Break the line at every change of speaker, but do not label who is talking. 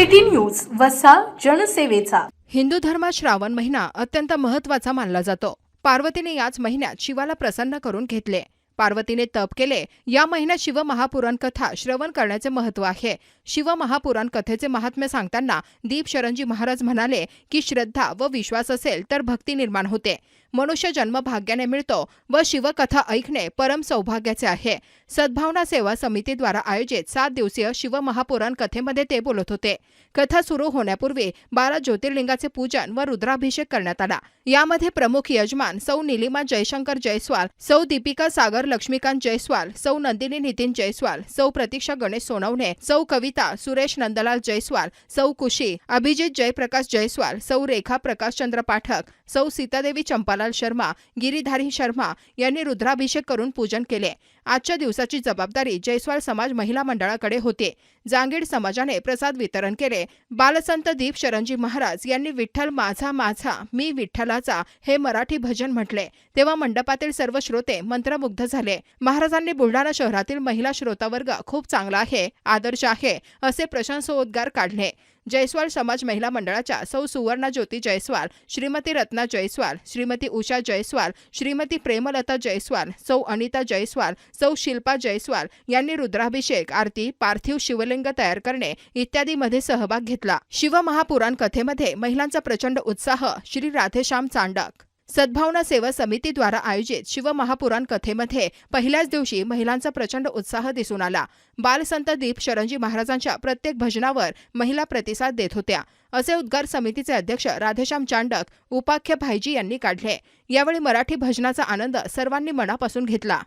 City news वसा जनसेवेचा.
हिंदू धर्मात श्रावण महिना अत्यंत महत्त्वाचा मानला जातो. पार्वतीने याच महिन्यात शिवाला प्रसन्न करून घेतले. पार्वतीने तप केले. या महिन्यात शिव महापुराण कथा श्रवण करण्याचे महत्त्व आहे. शिव महापुराण कथेचे महात्म्य सांगताना दीप शरणजी महाराज म्हणाले की श्रद्धा व विश्वास असेल तर भक्ती निर्माण होते. मनुष्य जन्म भाग्याने मिळतो व शिवकथा ऐकणे परम सौभाग्याचे आहे. सद्भावना सेवा समितीद्वारा आयोजित सात दिवसीय शिवमहापुराण कथेमध्ये ते बोलत होते. कथा सुरू होण्यापूर्वी बारा ज्योतिर्लिंगाचे पूजन व रुद्राभिषेक करण्यात आला. यामध्ये प्रमुख यजमान सौ निलिमा जयशंकर जयस्वाल सौ दीपिका सागर लक्ष्मीकांत जयस्वाल सौ नंदिनी नितीन जयस्वाल सौ प्रतीक्षा गणेश सोनवणे सौ कविता सुरेश नंदलाल जयस्वाल सौ कुशी अभिजित जयप्रकाश जयस्वाल सौ रेखा प्रकाशचंद्र पाठक सौ सीतादेवी चंपालाल शर्मा गिरीधारी शर्मा यांनी रुद्राभिषेक करून पूजन केले. आजच्या दिवसाची जबाबदारी जयस्वाल समाज महिला मंडळाकडे होते. जांगीड समाजाने प्रसाद वितरण केले. बालसंत दीप शरणजी महाराज यांनी विठ्ठल माझा माझा मी विठ्ठलाचा हे मराठी भजन म्हटले. तेव्हा मंडपातील सर्व श्रोते मंत्रमुग्ध झाले. महाराजांनी बुलढाणा शहरातील महिला श्रोतावर्ग खूप चांगला आहे आदर्श आहे असे प्रशंसोद्गार काढले. जयस्वाल समाज महिला मंडळाच्या सौ सुवर्णा ज्योती जयस्वाल श्रीमती रत्ना जयस्वाल श्रीमती उषा जयस्वाल श्रीमती प्रेमलता जयस्वाल सौ अनिता जयस्वाल सौ शिल्पा जयस्वाल यांनी रुद्राभिषेक आरती पार्थिव शिवलिंग तयार करणे इत्यादीमध्ये सहभाग घेतला. शिवमहापुराण कथेमध्ये महिलांचा प्रचंड उत्साह श्री राधेश्याम चांडक. सद्भावना सेवा समितीद्वारा आयोजित शिवमहापुराण कथेमध्ये पहिल्याच दिवशी महिलांचा प्रचंड उत्साह दिसून आला. बालसंत दीप शरणजी महाराजांच्या प्रत्येक भजनावर महिला प्रतिसाद देत होत्या. असे उद्गार समितीचे अध्यक्ष राधेश्याम चांडक उपाख्य भाईजी यांनी काढले. यावेळी मराठी भजनाचा आनंद सर्वांनी मनापासून घेतला.